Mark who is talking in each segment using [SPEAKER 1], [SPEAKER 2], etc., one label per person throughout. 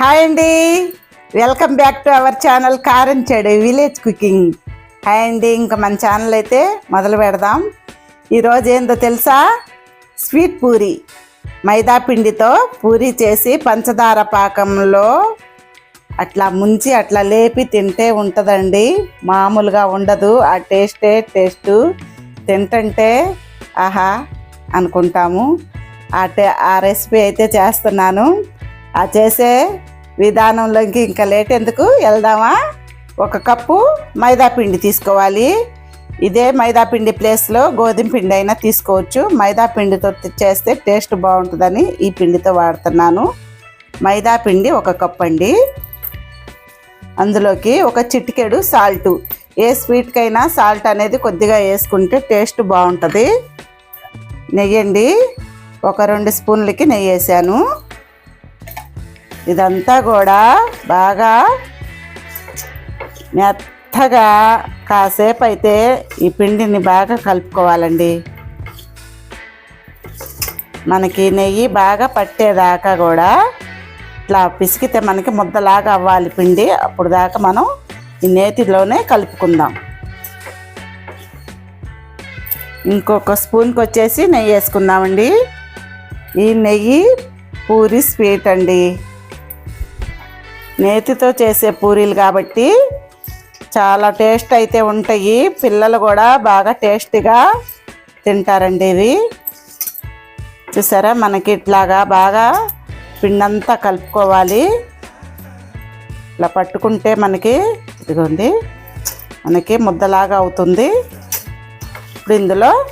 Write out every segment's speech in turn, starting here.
[SPEAKER 1] Hi అండి. Welcome back to our channel Karamchedu village cooking hi అండి ఇంకా మన ఛానల్ అయితే మొదలు పెడదాం. ఈరోజు ఏందో తెలుసా? స్వీట్ పూరి. మైదా పిండితో పూరి చేసి పంచదార పాకంలో అట్లా ముంచి అట్లా లేపి తింటే ఉంటుందండి. మామూలుగా ఉండదు. ఆ టేస్టే టేస్ట్ తింటుంటే ఆహా అనుకుంటాము. ఆ టే ఆ రెసిపీ అయితే చేస్తున్నాను. ఆ చేసే విధానంలోకి ఇంకా లేట్ ఎందుకు? వెళ్దామా? ఒక కప్పు మైదా పిండి తీసుకోవాలి. ఇదే మైదాపిండి ప్లేస్లో గోధుమ పిండి అయినా తీసుకోవచ్చు. మైదాపిండితో చేస్తే టేస్ట్ బాగుంటుందని ఈ పిండితో వాడుతున్నాను. మైదాపిండి ఒక కప్ అండి. అందులోకి ఒక చిటికెడు సాల్ట్. ఏ స్వీట్కైనా సాల్ట్ అనేది కొద్దిగా వేసుకుంటే టేస్ట్ బాగుంటుంది. నెయ్యండి. ఒక రెండు స్పూన్లకి నెయ్యి వేసాను. ఇదంతా కూడా బాగా మెత్తగా కాసేపు అయితే ఈ పిండిని బాగా కలుపుకోవాలండి. మనకి నెయ్యి బాగా పట్టేదాకా కూడా ఇట్లా పిసికితే మనకి ముద్దలాగా అవ్వాలి పిండి. అప్పుడు దాకా మనం ఈ నేతిలోనే కలుపుకుందాం. ఇంకొక స్పూన్కి వచ్చేసి నెయ్యి వేసుకుందామండి. ఈ నెయ్యి పూరి స్వీట్ అండి. నేతితో చేసే పూరీలు కాబట్టి చాలా టేస్ట్ అయితే ఉంటాయి. పిల్లలు కూడా బాగా టేస్టీగా తింటారండి ఇవి. చూసారా? మనకి ఇట్లాగా బాగా పిండంతా కలుపుకోవాలి. ఇలా పట్టుకుంటే మనకి ఇదిగోండి మనకి ముద్దలాగా అవుతుంది. ఇప్పుడు ఇందులో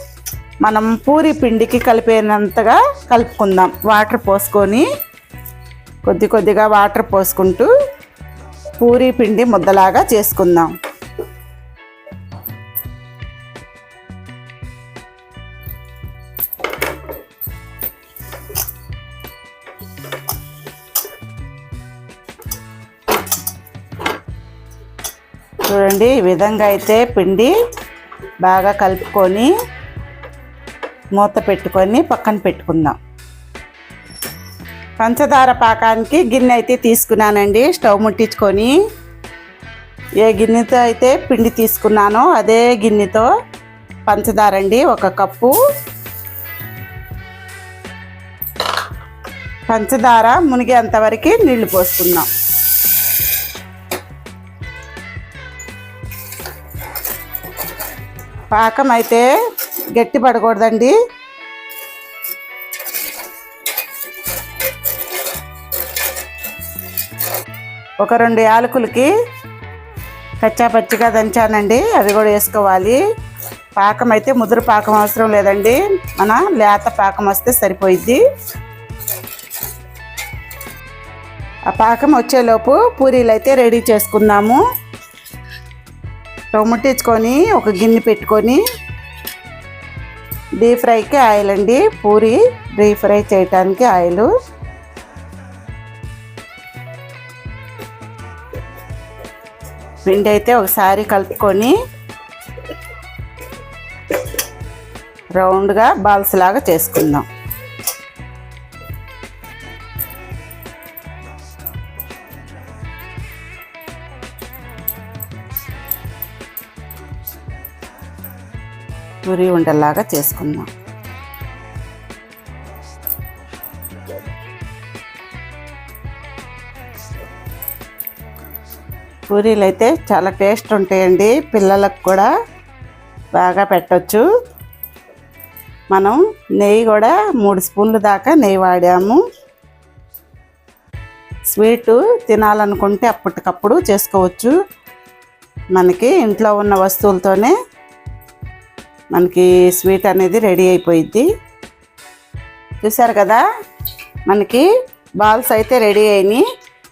[SPEAKER 1] మనం పూరి పిండికి కలిపేనంతగా కలుపుకుందాం. వాటర్ పోసుకొని కొద్ది కొద్దిగా వాటర్ పోసుకుంటూ పూరి పిండి ముద్దలాగా చేసుకుందాం. చూడండి ఈ విధంగా అయితే పిండి బాగా కలుపుకొని మూత పెట్టుకొని పక్కన పెట్టుకుందాం. పంచదార పాకానికి గిన్నె అయితే తీసుకున్నానండి. స్టవ్ ముట్టించుకొని ఏ గిన్నెతో అయితే పిండి తీసుకున్నానో అదే గిన్నెతో పంచదార అండి ఒక కప్పు. పంచదార మునిగేంతవరకు నీళ్ళు నీళ్ళు పోసుకుందాం. పాకం అయితే గట్టి పడకూడదండి. ఒక రెండు యాలకులకి కచ్చా పచ్చిగా దంచానండి. అవి కూడా వేసుకోవాలి. పాకం అయితే ముదురు పాకం అవసరం లేదండి. మన లేత పాకం వస్తే సరిపోయిద్ది. ఆ పాకం వచ్చేలోపు పూరీలు అయితే రెడీ చేసుకుందాము. స్టవ్ ముట్టించుకొని ఒక గిన్నె పెట్టుకొని డీప్ ఫ్రైకి ఆయిల్ అండి. పూరి డీప్ ఫ్రై చేయటానికి ఆయిల్. పిండి అయితే ఒకసారి కలుపుకొని రౌండ్గా బాల్స్ లాగా చేసుకుందాం. పూరి ఉండలాగా చేసుకుందాం. పూరీలు అయితే చాలా టేస్ట్ ఉంటాయండి. పిల్లలకు కూడా బాగా పెట్టచ్చు. మనం నెయ్యి కూడా మూడు స్పూన్లు దాకా నెయ్యి వాడాము. స్వీటు తినాలనుకుంటే అప్పటికప్పుడు చేసుకోవచ్చు. మనకి ఇంట్లో ఉన్న వస్తువులతోనే మనకి స్వీట్ అనేది రెడీ అయిపోయిద్ది. చూసారు కదా? మనకి బాల్స్ అయితే రెడీ అయినాయి.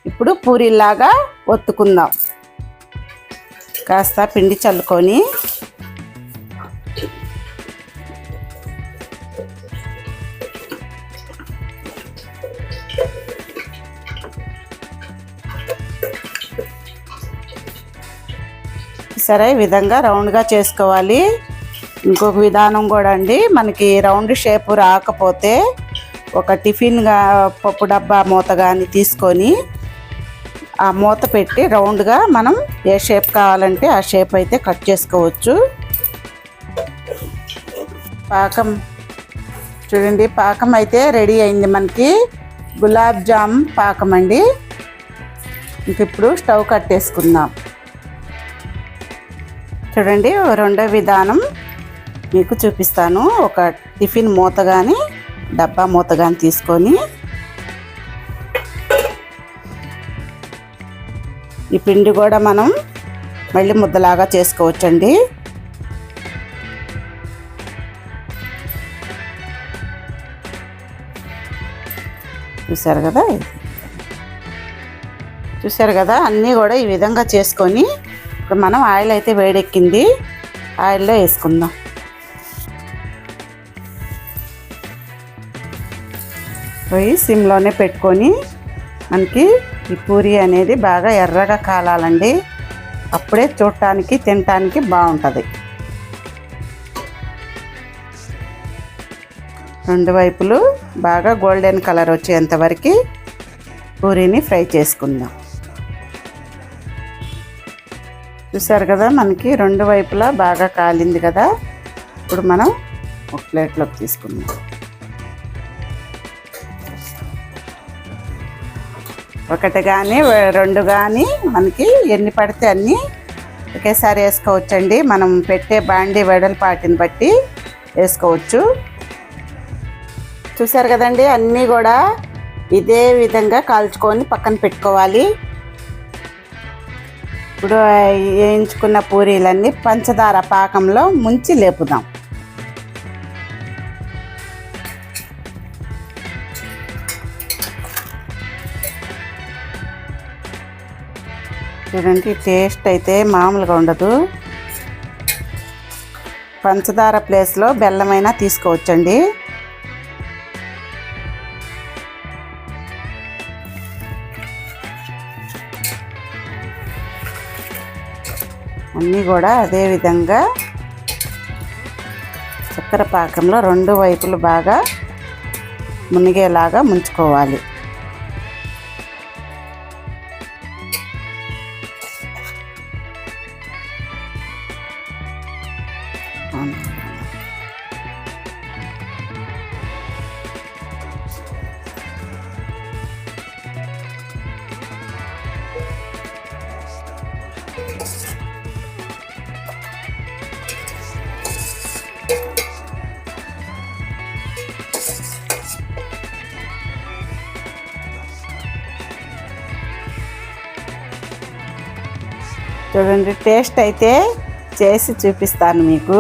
[SPEAKER 1] ఇప్పుడు పూరీలాగా ఒత్తుకుందాం. కాస్త పిండి చల్లుకొని. సరే ఈ విధంగా రౌండ్గా చేసుకోవాలి. ఇంకొక విధానం కూడా అండి. మనకి రౌండ్ షేప్ రాకపోతే ఒక టిఫిన్గా పప్పు డబ్బా మూత కానీ తీసుకొని ఆ మూత పెట్టి రౌండ్గా మనం ఏ షేప్ కావాలంటే ఆ షేప్ అయితే కట్ చేసుకోవచ్చు. పాకం చూడండి పాకం అయితే రెడీ అయింది మనకి. గులాబ్ జామ్ పాకం అండి. ఇంక ఇప్పుడు స్టవ్ కట్టేసుకుందాం. చూడండి రెండో విధానం. మీకు చూపిస్తాను. ఒక టిఫిన్ మూత కానీ డబ్బా మూత కానీ తీసుకొని. ఈ పిండి కూడా మనం మళ్ళీ ముద్దలాగా చేసుకోవచ్చండి. చూసారు కదా? చూసారు కదా? అన్నీ కూడా ఈ విధంగా చేసుకొని ఇప్పుడు మనం ఆయిల్ అయితే వేడెక్కింది. ఆయిల్లో వేసుకుందాం. పోయి సిమ్లోనే పెట్టుకొని మనకి ఈ పూరి అనేది బాగా ఎర్రగా కాలాలండి. అప్పుడే చూడటానికి తినటానికి బాగుంటుంది. రెండు వైపులు బాగా గోల్డెన్ కలర్ వచ్చేంత వరకు పూరీని ఫ్రై చేసుకుందాం. చూసారు కదా మనకి రెండు వైపులా బాగా కాలింది కదా. ఇప్పుడు మనం ఒక ప్లేట్లోకి తీసుకుందాం. ఒకటి కానీ రెండు కానీ మనకి ఎన్ని పడితే అన్ని ఒకేసారి వేసుకోవచ్చండి. మనం పెట్టే బాండీ వెడల్పాటిని బట్టి వేసుకోవచ్చు. చూసారు కదండి అన్నీ కూడా ఇదే విధంగా కాల్చుకొని పక్కన పెట్టుకోవాలి. ఇప్పుడు వేయించుకున్న పూరీలన్నీ పంచదార పాకంలో ముంచి లేపుదాం. చూడండి టేస్ట్ అయితే మామూలుగా ఉండదు. పంచదార ప్లేస్లో బెల్లమైనా తీసుకోవచ్చండి. అన్నీ కూడా అదే విధంగా చక్కెర పాకంలో రెండు వైపులు బాగా మునిగేలాగా ముంచుకోవాలి. చూడండి టేస్ట్ అయితే చేసి చూపిస్తాను మీకు.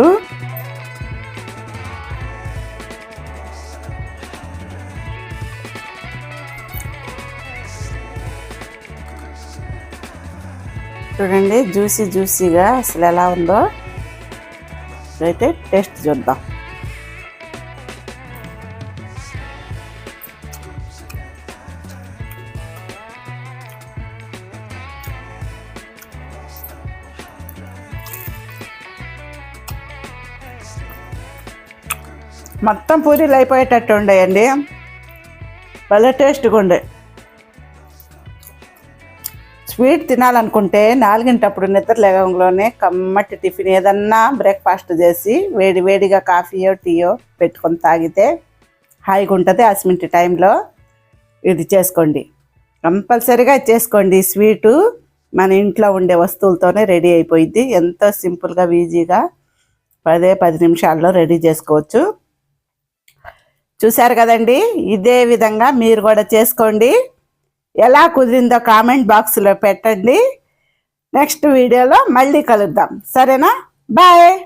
[SPEAKER 1] చూడండి జ్యూసీ జ్యూసీగా అసలు ఎలా ఉందో. అయితే టేస్ట్ చూద్దాం. మొత్తం పూరీలు అయిపోయేటట్టు ఉండేయండి. భలే టేస్ట్గా ఉండే. స్వీట్ తినాలనుకుంటే నాలుగింటప్పుడు నిద్ర లేవంలోనే కమ్మటి టిఫిన్ ఏదన్నా బ్రేక్ఫాస్ట్ చేసి వేడి వేడిగా కాఫీయో టీయో పెట్టుకొని తాగితే హాయిగా ఉంటుంది అసిమింటి టైంలో. ఇది చేసుకోండి. కంపల్సరీగా చేసుకోండి. స్వీటు మన ఇంట్లో ఉండే వస్తువులతోనే రెడీ అయిపోయింది ఎంతో సింపుల్గా ఈజీగా పదే పది నిమిషాల్లో రెడీ చేసుకోవచ్చు. చూశారు కదండి? ఇదే విధంగా మీరు కూడా చేసుకోండి. ఎలా కుదిరిందో కామెంట్ బాక్స్లో పెట్టండి. నెక్స్ట్ వీడియోలో మళ్ళీ కలుద్దాం. సరేనా? బాయ్!